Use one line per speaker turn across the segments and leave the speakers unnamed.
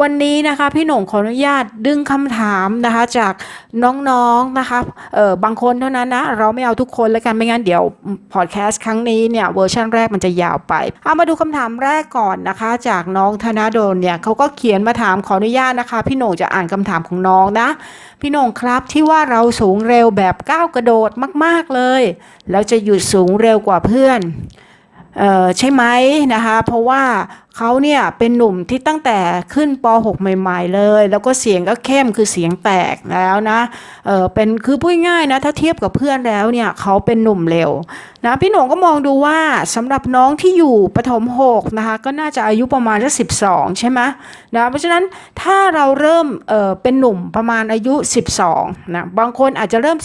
วันนี้นะคะพี่หน่งขออนุญาตดึงคำถามนะคะ จากน้องๆนะคะเออบางคนเท่านั้นนะ เราไม่เอาทุกคนแล้วกันไม่งั้นเดี๋ยวพอดแคสต์ครั้งนี้เนี่ยเวอร์ชันแรกมันจะยาวไป เอามาดูคำถามแรกก่อนนะคะ จากน้องธนาโดนเนี่ยเขาก็เขียนมาถามขออนุญาตนะคะ พี่หน่งจะอ่านคำถามของน้องนะ พี่หน่งครับที่ว่าเราสูงเร็วแบบก้าวกระโดดมาก ๆเลย แล้วจะหยุดสูงเร็วกว่าเพื่อนเออใช่ไหมนะคะ เพราะว่า เขาเนี่ยเป็นหนุ่มที่ตั้งแต่ขึ้นป .6 ใหม่ ๆ เลย แล้วก็เสียงก็เข้มคือเสียงแตกแล้วนะเออเป็นคือพูดง่ายนะถ้าเทียบกับเพื่อนแล้วเนี่ยเขาเป็นหนุ่มเร็วนะพี่หนงก็มองดูว่าสำหรับน้องที่อยู่ปฐม6นะคะก็น่าจะอายุประมาณสัก12ใช่ไหมนะเพราะฉะนั้นถ้าเราเริ่มเออเป็นหนุ่มประมาณอายุ 12นะบางคนอาจจะเริ่ม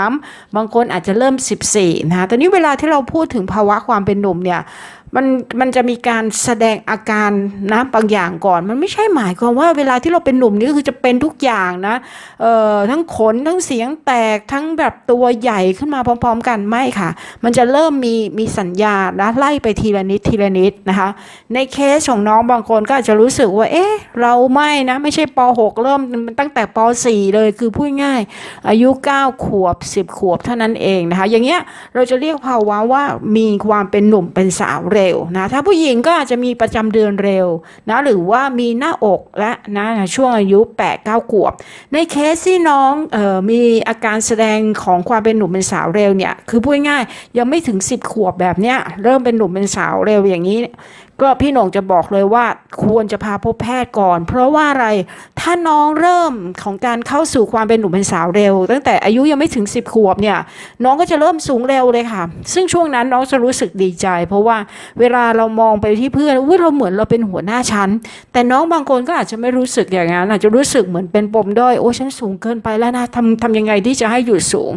13 บางคนอาจจะเริ่ม 14นะคะแต่นี้เวลาที่เราพูดถึงภาวะความเป็นหนุ่มเนี่ย มันมันจะมีการแสดงอาการนะบางอย่างก่อน มันไม่ใช่หมายความว่าเวลาที่เราเป็นหนุ่มนี่ก็คือจะเป็นทุกอย่างนะเอ่อทั้งขนทั้งเสียงแตกทั้งแบบตัวใหญ่ขึ้นมาพร้อม ๆ กันไม่ค่ะ มันจะเริ่มมีมีสัญญาณนะไล่ไปทีละนิดทีละนิดนะคะ ในเคสของน้องบางคนก็อาจจะรู้สึกว่า เอ๊ะ เราไม่นะไม่ใช่ป .6 เริ่มมันตั้งแต่ป .4 เลยคือพูดง่าย อายุ 9 ขวบ 10 ขวบเท่านั้นเองนะคะ อย่างเงี้ยเราจะเรียกภาวะว่ามีความเป็นหนุ่มเป็นสาวเร็วนะถ้าผู้หญิงก็อาจจะมีประจำเดือนเร็วนะหรือว่ามีหน้าอกและนะช่วงอายุ 8-9 ขวบ ในเคสที่น้องออมีอาการแสดงของความเป็นหนุ่มเป็นสาวเร็วเนี่ยคือพูดง่ายยังไม่ถึง 10 ขวบแบบเนี้ยเริ่มเป็นหนุ่มเป็นสาวเร็วอย่างนี้ก็พี่หนงจะบอกเลยว่าควรจะพาพบแพทย์ก่อน เพราะว่าอะไรถ้าน้องเริ่มของการเข้าสู่ความเป็นหนุ่มเป็นสาวเร็ว ตั้งแต่อายุยังไม่ถึง 10 ขวบเนี่ยน้องก็จะเริ่มสูงเร็วเลยค่ะ ซึ่งช่วงนั้นน้องจะรู้สึกดีใจ เพราะว่าเวลาเรามองไปที่เพื่อนอุ้ยเราเหมือนเราเป็นหัวหน้าชั้น แต่น้องบางคนก็อาจจะไม่รู้สึกอย่างนั้นอาจจะรู้สึกเหมือนเป็นปมด้อยโอ้ฉันสูงเกินไปแล้วนะทำทำยังไงที่จะให้หยุดสูง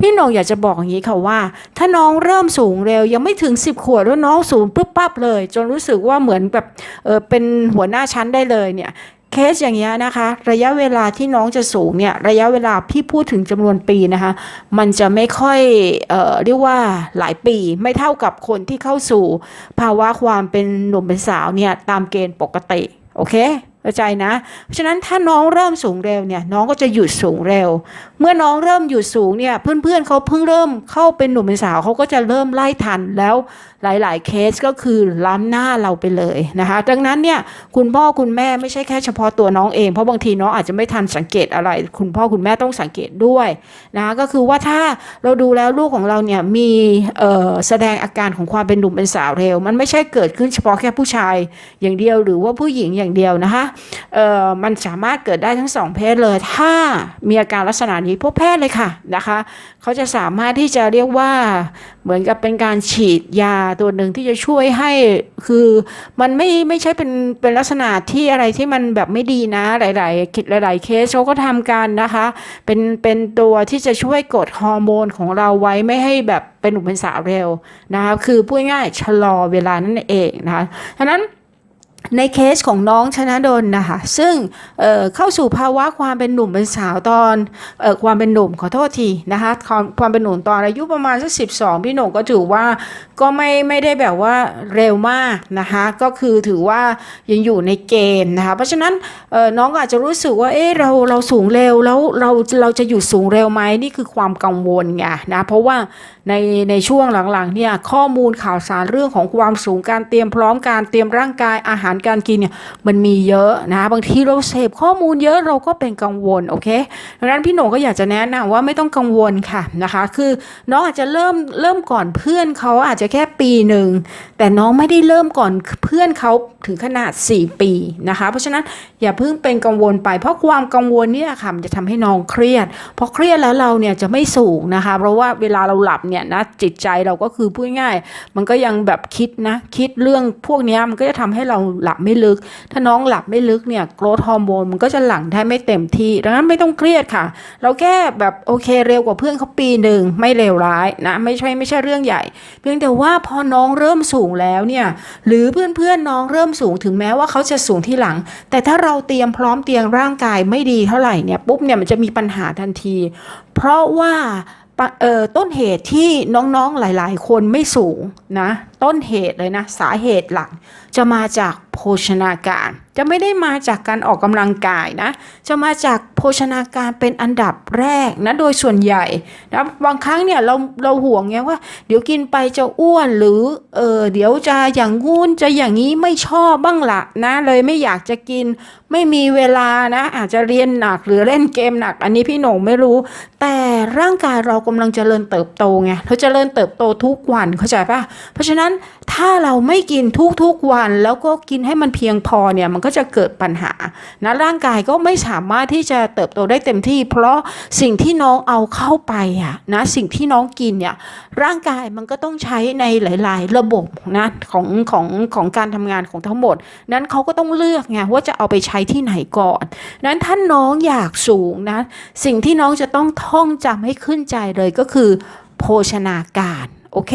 พี่หนงอยากจะบอกอย่างนี้ค่ะว่า ถ้าน้องเริ่มสูงเร็วยังไม่ถึง 10 ขวบแล้วน้องสูงปุ๊บปั๊บเลย จนรูู้้สึกว่าเหมือนแบบเออเป็นหัวหน้าชั้นได้เลยเนี่ยเคสอย่างเงี้ยนะคะ ระยะเวลาที่น้องจะสูงเนี่ยระยะเวลาพี่พูดถึงจำนวนปีนะคะ มันจะไม่ค่อยเอ่อเรียกว่าหลายปีไม่เท่ากับคนที่เข้าสู่ ภาวะความเป็นหนุ่มเป็นสาวเนี่ยตามเกณฑ์ปกติ โอเค เข้าใจนะ เพราะฉะนั้นถ้าน้องเริ่มสูงเร็วเนี่ยน้องก็จะหยุดสูงเร็ว เมื่อน้องเริ่มหยุดสูงเนี่ยเพื่อนๆเขาเพิ่งเริ่มเข้าเป็นหนุ่มเป็นสาวเขาก็จะเริ่มไล่ทันแล้วหลาย ๆ เคสก็คือล้ำหน้าเราไปเลยนะคะดังนั้นเนี่ยคุณพ่อคุณแม่ไม่ใช่แค่เฉพาะตัวน้องเอง เพราะบางทีน้องอาจจะไม่ทันสังเกตอะไร คุณพ่อคุณแม่ต้องสังเกตด้วยนะคะก็คือว่าถ้าเราดูแล้วลูกของเราเนี่ยมีแสดงอาการของความเป็นหนุ่มเป็นสาวเร็ว มันไม่ใช่เกิดขึ้นเฉพาะแค่ผู้ชายอย่างเดียวหรือว่าผู้หญิงอย่างเดียวนะคะมันสามารถเกิดได้ทั้งสองเพศเลย ถ้ามีอาการลักษณะนี้พบแพทย์เลยค่ะนะคะเขาจะสามารถที่จะเรียกว่าเหมือนกับเป็นการฉีดยาตัวหนึ่งที่จะช่วยให้คือมันไม่ไม่ใช่เป็นเป็นลักษณะที่อะไรที่มันแบบไม่ดีนะหลาย ๆ หลาย ๆ เคสเขาก็ทำกันนะคะเป็นเป็นตัวที่จะช่วยกดฮอร์โมนของเราไว้ไม่ให้แบบเป็นหนุ่มเป็นสาวเร็วนะคะคือพูดง่ายชะลอเวลานั่นเองนะคะฉะนั้น ในเคสของน้องชนะดลนะคะ ซึ่งเเข้าสู่ภาวะความเป็นหนุ่มเป็นสาวตอนออความเป็นหนุ่มขอโทษทีนะคะความความเป็นหนุ่มตอนอายุประมาณสักสิบสองพี่หนุ่มก็ถือว่าก็ไม่ไม่ได้แบบว่าเร็วมากนะคะ ก็คือถือว่ายังอยู่ในเกณฑ์นะคะ เพราะฉะนั้นน้องอาจจะรู้สึกว่าเอ๊ะเราเราสูงเร็วแล้วเราเราจะอยู่สูงเร็วไหมนี่คือความกังวลไงนะเพราะว่าในในช่วงหลังๆเนี่ยข้อมูลข่าวสารเรื่องของความสูงการเตรียมพร้อมการเตรียมร่างกายอาหารการกินเนี่ยมันมีเยอะนะบางทีเราเสพข้อมูลเยอะเราก็เป็นกังวลโอเคดังนั้นพี่หนงก็อยากจะแนะนำว่าไม่ต้องกังวลค่ะนะคะ คือน้องอาจจะเริ่มเริ่มก่อนเพื่อนเขาอาจจะแค่ปีหนึ่งแต่น้องไม่ได้เริ่มก่อนเพื่อนเขาถึงขนาด 4 ปีนะคะ เพราะฉะนั้นอย่าเพิ่งเป็นกังวลไป เพราะความกังวลเนี่ยค่ะมันจะทำให้น้องเครียดพอเครียดแล้วเราเนี่ยจะไม่สูงนะคะ เพราะว่าเวลาเราหลับเนี่ยนะจิตใจเราก็คือพูดง่าย มันก็ยังแบบคิดนะคิดเรื่องพวกนี้มันก็จะทำให้เราหลับไม่ลึก ถ้าน้องหลับไม่ลึกเนี่ยโกรทฮอร์โมนมันก็จะหลั่งได้ไม่เต็มที่ ดังนั้นไม่ต้องเครียดค่ะ เราแค่แบบโอเคเร็วกว่าเพื่อนเขาปีหนึ่งไม่เลวร้ายนะไม่ใช่ไม่ใช่เรื่องใหญ่ เพียงแต่ว่าพอน้องเริ่มสูงแล้วเนี่ยหรือเพื่อนๆน้องเริ่มสูงถึงแม้ว่าเขาจะสูงที่หลัง แต่ถ้าเราเตรียมพร้อมเตียมร่างกายไม่ดีเท่าไหร่เนี่ยปุ๊บเนี่ยมันจะมีปัญหาทันที เพราะว่าต้นเหตุที่น้องๆหลาย ๆ คนไม่สูงนะต้นเหตุเลยนะ สาเหตุหลัก จะมาจากโภชนาการ จะไม่ได้มาจากการออกกำลังกายนะ จะมาจากโภชนาการเป็นอันดับแรกนะโดยส่วนใหญ่นะบางครั้งเนี่ยเราเราห่วงไงว่า เดี๋ยวกินไปจะอ้วนหรือเออเดี๋ยวจะอย่างงู้นจะอย่างนี้ไม่ชอบบ้างละนะเลยไม่อยากจะกิน ไม่มีเวลานะ อาจจะเรียนหนักหรือเล่นเกมหนัก อันนี้พี่หนงไม่รู้ แต่ร่างกายเรากำลังเจริญเติบโตไงเราเจริญเติบโตทุกวันเข้าใจปะเพราะฉะนั้นถ้าเราไม่กินทุกๆวัน แล้วก็กินให้มันเพียงพอเนี่ยมันก็จะเกิดปัญหานะร่างกายก็ไม่สามารถที่จะเติบโตได้เต็มที่ เพราะสิ่งที่น้องเอาเข้าไปอะนะสิ่งที่น้องกินเนี่ยร่างกายมันก็ต้องใช้ในหลาย ๆ ระบบนะของของของการทำงานของทั้งหมด นั้นเขาก็ต้องเลือกไงว่าจะเอาไปใช้ที่ไหนก่อน นั้นถ้าน้องอยากสูงนะสิ่งที่น้องจะต้องท่องจำให้ขึ้นใจเลยก็คือ โภชนาการ โอเค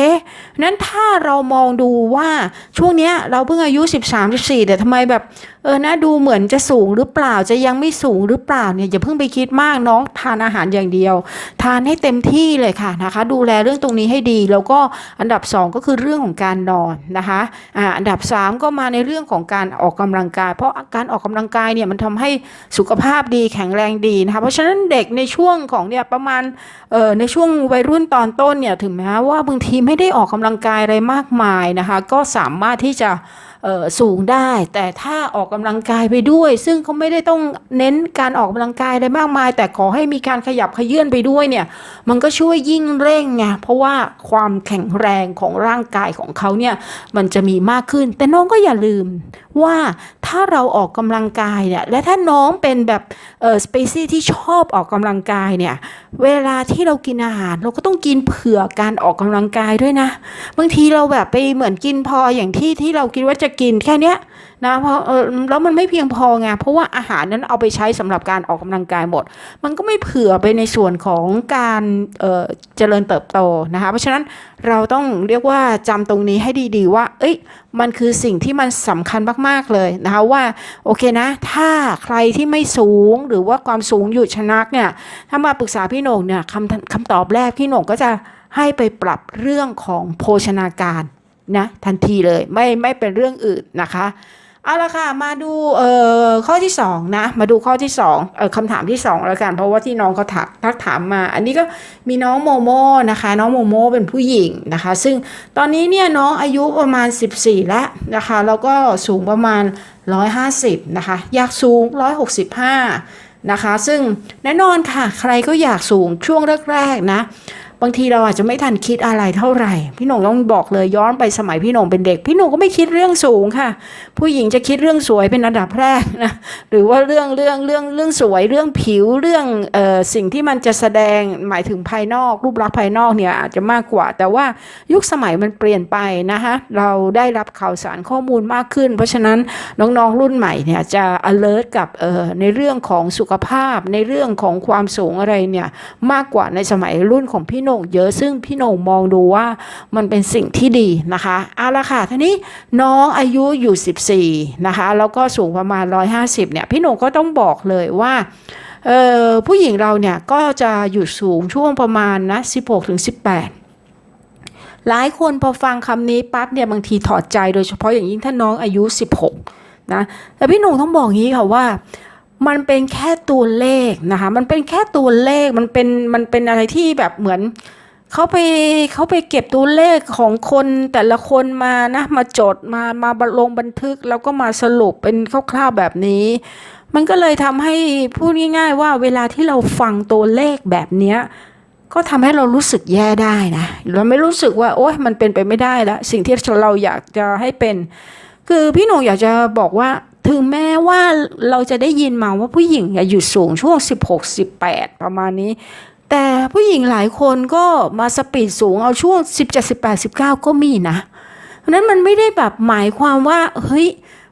นั้นถ้าเรามองดูว่าช่วงเนี้ยเราเพิ่งอายุ 13 14แต่ทำไมแบบเออนะดูเหมือนจะสูงหรือเปล่าจะยังไม่สูงหรือเปล่าเนี่ยอย่าเพิ่งไปคิดมากน้องทานอาหารอย่างเดียว ทานให้เต็มที่เลยค่ะนะคะ ดูแลเรื่องตรงนี้ให้ดี แล้วก็อันดับ 2 ก็คือเรื่องของการนอนนะคะอ่าอันดับ 3 ก็มาในเรื่องของการออกกำลังกาย เพราะการออกกำลังกายเนี่ยมันทำให้สุขภาพดีแข็งแรงดีนะคะเพราะฉะนั้นเด็กในช่วงของเนี่ยประมาณเอ่อในช่วงวัยรุ่นตอนต้นเนี่ยถึงแม้ว่าบางทีไม่ได้ออกกำลังกายอะไรมากมายนะคะ ก็สามารถที่จะ สูงได้ แต่ถ้าออกกำลังกายไปด้วย ซึ่งเขาไม่ได้ต้องเน้นการออกกำลังกายอะไรมากมาย แต่ขอให้มีการขยับขยื่นไปด้วยเนี่ย มันก็ช่วยยิ่งเร่งไงเพราะว่าความแข็งแรงของร่างกายของเขาเนี่ยมันจะมีมากขึ้น แต่น้องก็อย่าลืมว่าถ้าเราออกกำลังกายเนี่ยและถ้าน้องเป็นแบบเออสเปซี่ที่ชอบออกกำลังกายเนี่ยเวลาที่เรากินอาหาร เราก็ต้องกินเผื่อการออกกำลังกายด้วยนะ บางทีเราแบบไปเหมือนกินพออย่างที่ที่เราคิดว่าจะกินแค่เนี้ยนะเพราะแล้วมันไม่เพียงพอไงเพราะว่าอาหารนั้นเอาไปใช้สำหรับการออกกำลังกายหมด มันก็ไม่เผื่อไปในส่วนของการเเจริญเติบโตนะคะเพราะฉะนั้นเราต้องเรียกว่าจำตรงนี้ให้ดีๆว่า เอ้ยมันคือสิ่งที่มันสำคัญมากๆเลยนะคะว่าโอเคนะ ถ้าใครที่ไม่สูงหรือว่าความสูงอยู่ชนักเนี่ยถ้ามาปรึกษาพี่โหน่งเนี่ยคำคำตอบแรกพี่โหน่งก็จะให้ไปปรับเรื่องของโภชนาการ นะทันทีเลยไม่ไม่เป็นเรื่องอื่นนะคะเอาละค่ะมาดูเอ่อข้อที่สองนะมาดูข้อที่สองเอ่อคำถามที่สองแล้วกันเพราะว่าที่น้องเขาถักทักถามมา อันนี้ก็มีน้องโมโมนะคะ น้องโมโมเป็นผู้หญิงนะคะ ซึ่งตอนนี้เนี่ยน้องอายุประมาณ 14 แล้วนะคะแล้วก็สูงประมาณ 150นะคะอยากสูง 165นะคะ ซึ่งแน่นอนค่ะ ใครก็อยากสูงช่วงแรกๆนะ บางทีเราอาจจะไม่ทันคิดอะไรเท่าไหร่ พี่หนงต้องบอกเลยย้อนไปสมัยพี่หนงเป็นเด็ก พี่หนงก็ไม่คิดเรื่องสูงค่ะ ผู้หญิงจะคิดเรื่องสวยเป็นอันดับแรกนะหรือว่าเรื่องเรื่องเรื่องเรื่องสวยเรื่องผิวเรื่องเอ่อสิ่งที่มันจะแสดงหมายถึงภายนอก รูปลักษณ์ภายนอกเนี่ยอาจจะมากกว่า แต่ว่ายุคสมัยมันเปลี่ยนไปนะคะเราได้รับข่าวสารข้อมูลมากขึ้น เพราะฉะนั้นน้องๆรุ่นใหม่เนี่ยจะ alert กับเอ่อในเรื่องของสุขภาพในเรื่องของความสูงอะไรเนี่ยมากกว่าในสมัยรุ่นของพี่โหน่งเยอะซึ่งพี่หน่งมองดูว่ามันเป็นสิ่งที่ดีนะคะเอาละค่ะทีนี้น้องอายุอยู่ 14 นะคะ แล้วก็สูงประมาณ 150 เนี่ย พี่หน่งก็ต้องบอกเลยว่าผู้หญิงเราเนี่ยก็จะอยู่สูงช่วงประมาณนะ 16ถึง18หลายคนพอฟังคำนี้ปั๊บเนี่ยบางทีถอดใจโดยเฉพาะอย่างยิ่งถ้าน้องอายุ 16 นะแต่พี่หนุ่มต้องบอกงี้ค่ะว่า มันเป็นแค่ตัวเลขนะคะ มันเป็นแค่ตัวเลข มันเป็น มันเป็นอะไรที่แบบเหมือนเขาไปเขาไปเก็บตัวเลขของคนแต่ละคนมานะ มาจดมามาลงบันทึกแล้วก็มาสรุปเป็นคร่าวๆแบบนี้ มันก็เลยทำให้พูดง่าย ๆ ว่าเวลาที่เราฟังตัวเลขแบบเนี้ยก็ทำให้เรารู้สึกแย่ได้นะ เราไม่รู้สึกว่า โอ๊ยมันเป็นไปไม่ได้แล้ว สิ่งที่เราอยากจะให้เป็น คือพี่หนุ่มอยากจะบอกว่าถึงแม้ว่าเราจะได้ยินมาว่าผู้หญิงอะอยู่สูงช่วง 16 18 ประมาณนี้ แต่ผู้หญิงหลายคนก็มาสปีดสูงเอาช่วง 17 18 19 ก็มีนะเพราะนั้นมันไม่ได้แบบหมายความว่าเฮ้ย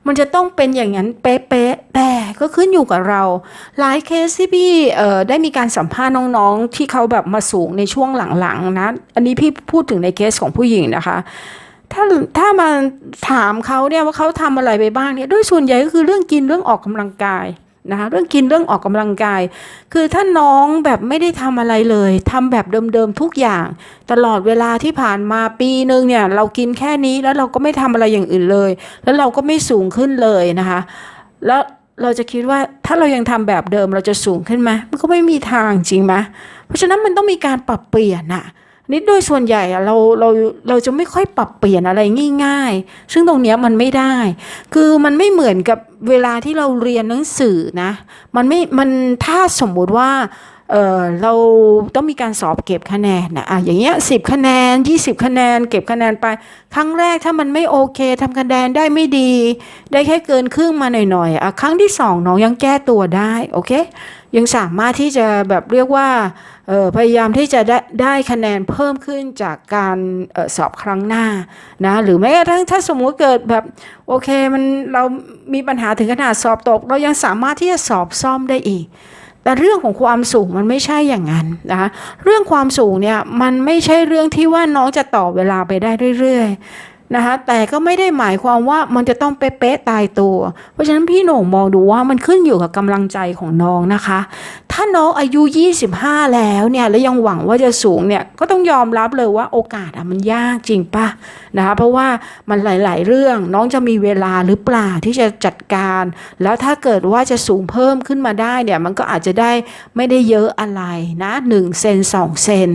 มันจะต้องเป็นอย่างนั้นเป๊ะๆแต่ก็ขึ้นอยู่กับเรา หลายเคสที่พี่ได้มีการสัมภาษณ์น้องๆ ที่เขาแบบมาสูงในช่วงหลังๆนะ อันนี้พี่พูดถึงในเคสของผู้หญิงนะคะ ถ้าถ้ามาถามเขาเนี่ยว่าเขาทำอะไรไปบ้างเนี่ยด้วยส่วนใหญ่ก็คือเรื่องกินเรื่องออกกำลังกายนะคะเรื่องกินเรื่องออกกำลังกาย คือถ้าน้องแบบไม่ได้ทำอะไรเลยทำแบบเดิมๆทุกอย่าง ตลอดเวลาที่ผ่านมาปีหนึ่งเนี่ยเรากินแค่นี้แล้วเราก็ไม่ทำอะไรอย่างอื่นเลย แล้วเราก็ไม่สูงขึ้นเลยนะคะ แล้วเราจะคิดว่าถ้าเรายังทำแบบเดิมเราจะสูงขึ้นไหมมันก็ไม่มีทางจริงไหมเพราะฉะนั้นมันต้องมีการปรับเปลี่ยนอะ นิดโดยส่วนใหญ่เราเราเราจะไม่ค่อยปรับเปลี่ยนอะไรง่าย ๆ ซึ่งตรงเนี้ยมันไม่ได้ คือมันไม่เหมือนกับเวลาที่เราเรียนหนังสือนะ มันไม่มันถ้าสมมุติว่า เเราต้องมีการสอบเก็บคะแนนนะอะอย่างเงี้ยสิบคะแนนยี่สิบคะแนน เก็บคะแนนไป ครั้งแรกถ้ามันไม่โอเคทำคะแนนได้ไม่ดี ได้แค่เกินครึ่งมาหน่อยๆอะครั้งที่สองน้องยังแก้ตัวได้โอเคยังสามารถที่จะแบบเรียกว่าพยายามที่จะได้ได้คะแนนเพิ่มขึ้นจากการออสอบครั้งหน้านะหรือแม้กระทั่งถ้าสมมุติเกิดแบบโอเคมันเรามีปัญหาถึงขนาดสอบตก เรายังสามารถที่จะสอบซ่อมได้อีก แต่เรื่องของความสูงมันไม่ใช่อย่างนั้นนะคะเรื่องความสูงเนี่ยมันไม่ใช่เรื่องที่ว่าน้องจะต่อเวลาไปได้เรื่อยๆนะคะแต่ก็ไม่ได้หมายความว่ามันจะต้องเป๊ะๆตายตัว เพราะฉะนั้นพี่โหน่งมองดูว่ามันขึ้นอยู่กับกำลังใจของน้องนะคะ ถ้าน้องอายุ 25 แล้วเนี่ยแล้วยังหวังว่าจะสูงเนี่ยก็ต้องยอมรับเลยว่าโอกาสอะมันยากจริงปะนะคะเพราะว่ามันหลาย ๆ เรื่องน้องจะมีเวลาหรือเปล่าที่จะจัดการ แล้วถ้าเกิดว่าจะสูงเพิ่มขึ้นมาได้เนี่ยมันก็อาจจะได้ไม่ได้เยอะอะไรนะ1เซน2 เซน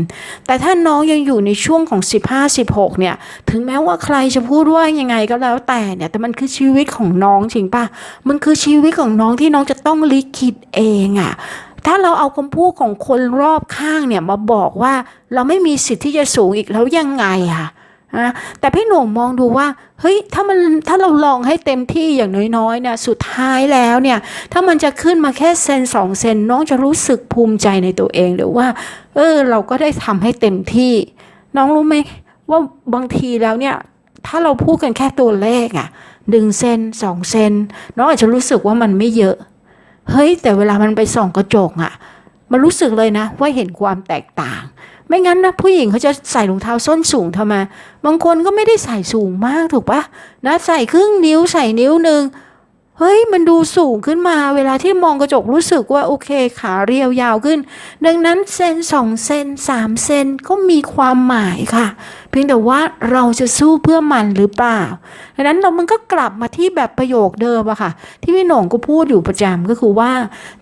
แต่ถ้าน้องยังอยู่ในช่วงของ 15-16เนี่ยถึงแม้ว่าใครจะพูดว่ายังไงก็แล้วแต่เนี่ยแต่มันคือชีวิตของน้องจริงปะมันคือชีวิตของน้องที่น้องจะต้องลิขิตเองอะ ถ้าเราเอาคำพูดของคนรอบข้างเนี่ยมาบอกว่าเราไม่มีสิทธิ์ที่จะสูงอีกแล้วยังไงอะนะแต่พี่หนุ่มมองดูว่าเฮ้ยถ้ามันถ้าเราลองให้เต็มที่อย่างน้อยๆเนี่ยสุดท้ายแล้วเนี่ยถ้ามันจะขึ้นมาแค่เซนสองเซนน้องจะรู้สึกภูมิใจในตัวเองหรือว่า เออเราก็ได้ทำให้เต็มที่ น้องรู้ไหมว่าบางทีแล้วเนี่ยถ้าเราพูดกันแค่ตัวเลขอะหนึ่งเซนสองเซนน้องอาจจะรู้สึกว่ามันไม่เยอะ เฮ้ย แต่เวลามันไปส่องกระจกอะมันรู้สึกเลยนะ ว่าเห็นความแตกต่าง ไม่งั้นนะผู้หญิงเขาจะใส่รองเท้าส้นสูงทำไมบางคนก็ไม่ได้ใส่สูงมากถูกปะนะใส่ครึ่งนิ้วใส่นิ้วหนึ่ง เฮ้ยมันดูสูงขึ้นมาเวลาที่มองกระจกรู้สึกว่าโอเคขาเรียวยาวขึ้น ดังนั้นเซนสองเซนสามเซนก็มีความหมายค่ะ เพียงแต่ว่าเราจะสู้เพื่อมันหรือเปล่า ดังนั้นเรามันก็กลับมาที่แบบประโยคเดิมอะค่ะ ที่พี่หน่งก็พูดอยู่ประจำก็คือว่า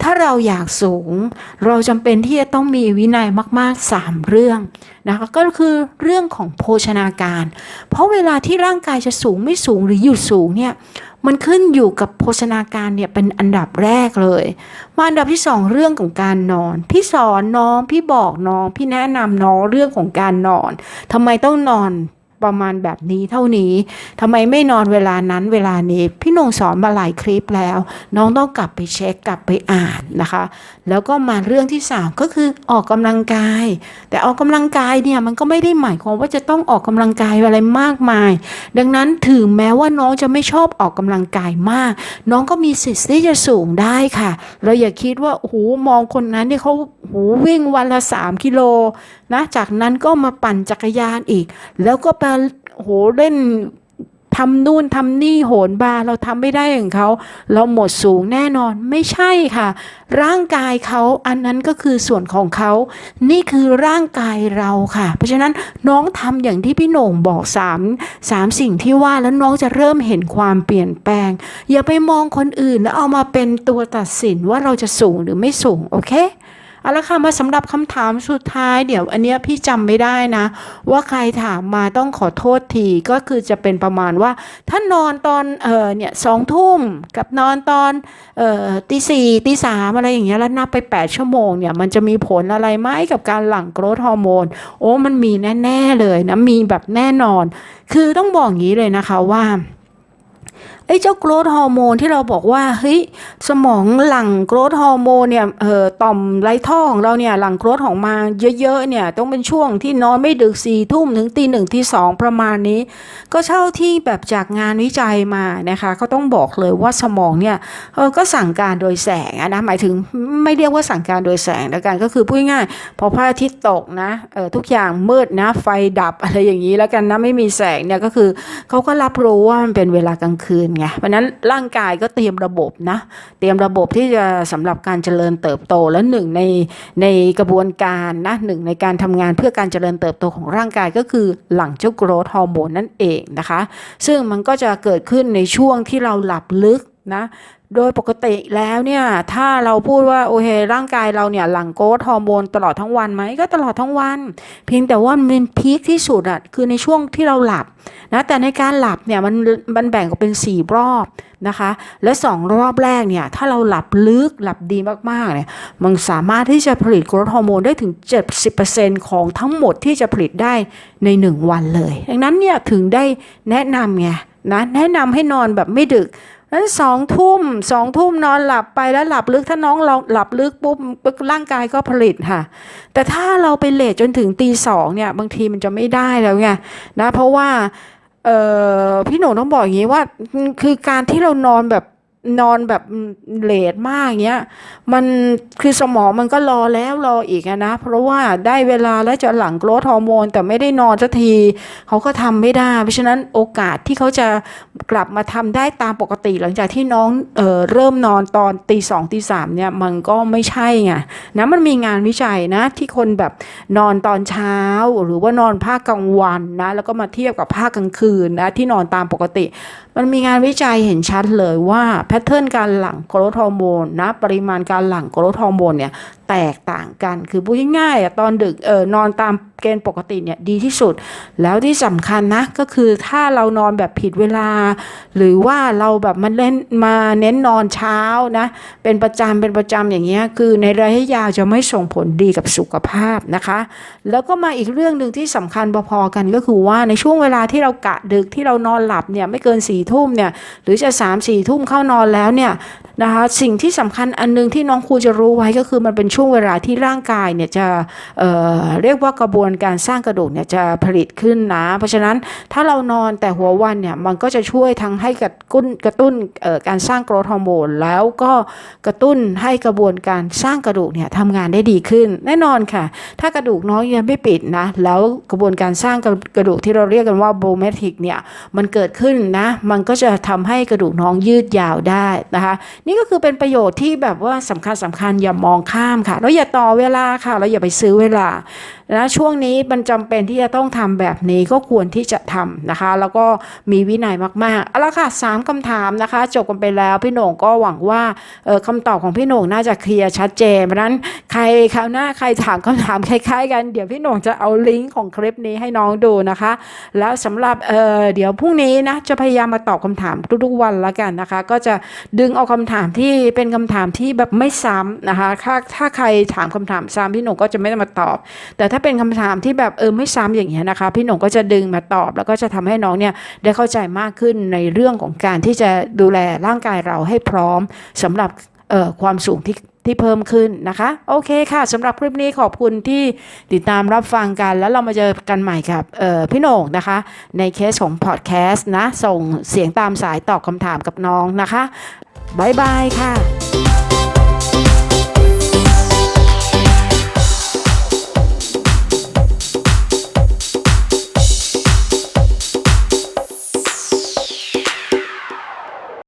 ถ้าเราอยากสูง เราจำเป็นที่จะต้องมีวินัยมากๆ 3 เรื่องนะคะก็คือเรื่องของโภชนาการ เพราะเวลาที่ร่างกายจะสูงไม่สูงหรือหยุดสูงเนี่ย มันขึ้นอยู่กับโภชนาการเนี่ยเป็นอันดับแรกเลยมาอันดับที่สองเรื่องของการนอน พี่สอนน้องพี่บอกน้องพี่แนะนำน้องเรื่องของการนอนทำไมต้องนอน ประมาณแบบนี้เท่านี้ทำไมไม่นอนเวลานั้นเวลานี้ พี่นงสอนมาหลายคลิปแล้ว น้องต้องกลับไปเช็คกลับไปอ่านนะคะ แล้วก็มาเรื่องที่สามก็คือออกกำลังกาย แต่ออกกำลังกายเนี่ยมันก็ไม่ได้หมายความว่าจะต้องออกกำลังกายอะไรมากมาย ดังนั้นถึงแม้ว่าน้องจะไม่ชอบออกกำลังกายมาก น้องก็มีสิทธิ์ที่จะสูงได้ค่ะเราอย่าคิดว่าโอ้โหมองคนนั้นที่เขาโอ้โหวิ่งวันละสามกิโลนะจากนั้นก็มาปั่นจักรยานอีก แล้วก็ไปโอ้โหเล่นทำนู่นทำนี่โหนบาเราทำไม่ได้อย่างเขา เราหมดสูงแน่นอนไม่ใช่ค่ะ ร่างกายเขาอันนั้นก็คือส่วนของเขา นี่คือร่างกายเราค่ะ เพราะฉะนั้นน้องทำอย่างที่พี่โหน่งบอกสามสามสิ่งที่ว่าแล้วน้องจะเริ่มเห็นความเปลี่ยนแปลง อย่าไปมองคนอื่นแล้วเอามาเป็นตัวตัดสินว่าเราจะสูงหรือไม่สูงโอเค เอาละค่ะมาสำหรับคำถามสุดท้ายเดี๋ยวอันเนี้ยพี่จำไม่ได้นะ ว่าใครถามมาต้องขอโทษทีก็คือจะเป็นประมาณว่าถ้านอนตอนเออเนี่ยสองทุ่มกับนอนตอนเออตีสี่ตีสามอะไรอย่างเงี้ยแล้วนับไป 8 ชั่วโมงเนี่ยมันจะมีผลอะไรไหมกับการหลั่งโกรทฮอร์โมนโอ้มันมีแน่ ๆเลยนะมีแบบแน่นอน คือต้องบอกอย่างนี้เลยนะคะว่า ไอ้เจ้าโกรทฮอร์โมนที่เราบอกว่าเฮ้ยสมองหลั่งโกรทฮอร์โมนเนี่ยเอ่อต่อมไรท่อของเราเนี่ยหลั่งโกรทออกมาเยอะๆเนี่ยต้องเป็นช่วงที่นอนไม่ดึกสี่ทุ่มถึงตีหนึ่งตีสองประมาณนี้ ก็เช่าที่แบบจากงานวิจัยมานะคะเขาต้องบอกเลยว่าสมองเนี่ยเออก็สั่งการโดยแสงนะหมายถึงไม่เรียกว่าสั่งการโดยแสงแล้วกันก็คือพูดง่ายพอพระอาทิตย์ตกนะเออทุกอย่างมืดนะไฟดับอะไรอย่างนี้แล้วกันนะไม่มีแสงเนี่ยก็คือเขาก็รับรู้ว่ามันเป็นเวลากลางคืนไงเพราะนั้นร่างกายก็เตรียมระบบนะ เตรียมระบบที่จะสำหรับการเจริญเติบโตและหนึ่งในในกระบวนการนะหนึ่งในการทำงานเพื่อการเจริญเติบโตของร่างกายก็คือหลังเจ้าโกรทฮอร์โมนนั่นเองนะคะ ซึ่งมันก็จะเกิดขึ้นในช่วงที่เราหลับลึกนะ โดยปกติแล้วเนี่ย ถ้าเราพูดว่าโอเคร่างกายเราเนี่ยหลั่งโกรทฮอร์โมนตลอดทั้งวันไหมก็ตลอดทั้งวัน เพียงแต่ว่ามันพีคที่สุดอะคือในช่วงที่เราหลับนะแต่ในการหลับเนี่ยมันมันแบ่งออกเป็น 4 รอบนะคะ และ 2 รอบแรกเนี่ยถ้าเราหลับลึกหลับดีมากๆเนี่ยมันสามารถที่จะผลิตโกรทฮอร์โมนได้ถึง 70%ของทั้งหมดที่จะผลิตได้ใน 1 วันเลย ดังนั้นเนี่ยถึงได้แนะนำไงนะแนะนำให้นอนแบบไม่ดึก นั้นสองทุ่มสองทุ่มนอนหลับไปแล้วหลับลึกถ้าน้องเราหลับลึกปุ๊บร่างกายก็ผลิตค่ะ แต่ถ้าเราไปเลทจนถึงตีสองเนี่ยบางทีมันจะไม่ได้แล้วไงนะเพราะว่าพี่หนูต้องบอกอย่างนี้ว่าคือการที่เรานอนแบบ นอนแบบเลทมากเงี้ย มันคือสมองมันก็รอแล้วรออีกนะ เพราะว่าได้เวลาแล้วจะหลั่งโกรทฮอร์โมน แต่ไม่ได้นอนสักทีเขาก็ทำไม่ได้ เพราะฉะนั้นโอกาสที่เขาจะกลับมาทำได้ตามปกติ หลังจากที่น้องเอ่อเริ่มนอนตอนตีสองตีสามเนี่ยมันก็ไม่ใช่ไงนะมันมีงานวิจัยนะที่คนแบบนอนตอนเช้า หรือว่านอนภาคกลางวันนะแล้วก็มาเทียบกับภาคกลางคืนนะที่นอนตามปกติ มันมีงานวิจัยเห็นชัดเลยว่าแพทเทิร์นการหลั่งโกรทฮอร์โมนนะปริมาณการหลั่งโกรทฮอร์โมนเนี่ยแตกต่างกัน คือพูดง่ายๆอะตอนดึกเออนอนตามเกณฑ์ปกติเนี่ยดีที่สุด แล้วที่สำคัญนะก็คือถ้าเรานอนแบบผิดเวลา หรือว่าเราแบบมันเล่นมาเน้นนอนเช้านะเป็นประจำเป็นประจำอย่างเงี้ยคือในระยะยาวจะไม่ส่งผลดีกับสุขภาพนะคะ แล้วก็มาอีกเรื่องหนึ่งที่สำคัญพอๆกันก็คือว่าในช่วงเวลาที่เรากะดึกที่เรานอนหลับเนี่ยไม่เกินสี่ทุ่มเนี่ยหรือจะสามสี่ทุ่มเข้านอนแล้วเนี่ย นะคะสิ่งที่สำคัญอันหนึงที่น้องครูจะรู้ไว้ก็คือมันเป็นช่วงเวลาที่ร่างกายเนี่ยจะเเรียกว่ากระบวนการสร้างกระดูกเนี่ยจะผลิตขึ้นนะ เพราะฉะนั้นถ้าเรานอนแต่หัววันเนี่ยมันก็จะช่วยทั้งให้กระตุ้นกระตุ้นการสร้างโกรทฮอร์โมนแล้วก็กระตุ้นให้กระบวนการสร้างกระดูกเนี่ยทำงานได้ดีขึ้น แน่นอนค่ะ ถ้ากระดูกน้อยยังไม่ปิดนะแล้วกระบวนการสร้างกระกระดูกที่เราเรียกกันว่าโบเมทิกเนี่ยมันเกิดขึ้นนะมันก็จะทำให้กระดูกน้องยืดยาวได้นะคะนี่ก็คือเป็นประโยชน์ที่แบบว่าสำคัญสำคัญอย่ามองข้ามค่ะ แล้วอย่าต่อเวลาค่ะแล้วอย่าไปซื้อเวลา นะช่วงนี้มันจำเป็นที่จะต้องทำแบบนี้ก็ควรที่จะทำนะคะ แล้วก็มีวินัยมากๆเอาละค่ะสามคำถามนะคะ จบกันไปแล้วพี่โหน่งก็หวังว่าเออคำตอบของพี่โหน่งน่าจะเคลียร์ชัดเจนเพราะนั้นใครคราวหน้าใครถามคำถามคล้ายๆ กันเดี๋ยวพี่โหน่งจะเอาลิงก์ของคลิปนี้ให้น้องดูนะคะ แล้วสำหรับเเดี๋ยวพรุ่งนี้นะจะพยายามมาตอบคำถามทุกๆวันละกันนะคะ ก็จะดึงเอาคำถามที่เป็นคำถามที่แบบไม่ซ้ำนะคะถ้าถ้าใครถามคำถามซ้ำพี่โหน่งก็จะไม่ได้มาตอบ แต่ถ้าเป็นคำถามที่แบบเออไม่ซ้ำอย่างเงี้ยนะคะ พี่หนงก็จะดึงมาตอบ แล้วก็จะทำให้น้องเนี่ยได้เข้าใจมากขึ้นในเรื่องของการที่จะดูแลร่างกายเราให้พร้อมสำหรับเอ่อความสูงที่ที่เพิ่มขึ้นนะคะ โอเคค่ะสำหรับคลิปนี้ขอบคุณที่ติดตามรับฟังกัน แล้วเรามาเจอกันใหม่กับเอ่อพี่โหน่งนะคะ ในเคสของพอดแคสต์นะ ส่งเสียงตามสายตอบคำถามกับน้องนะคะบายบายค่ะ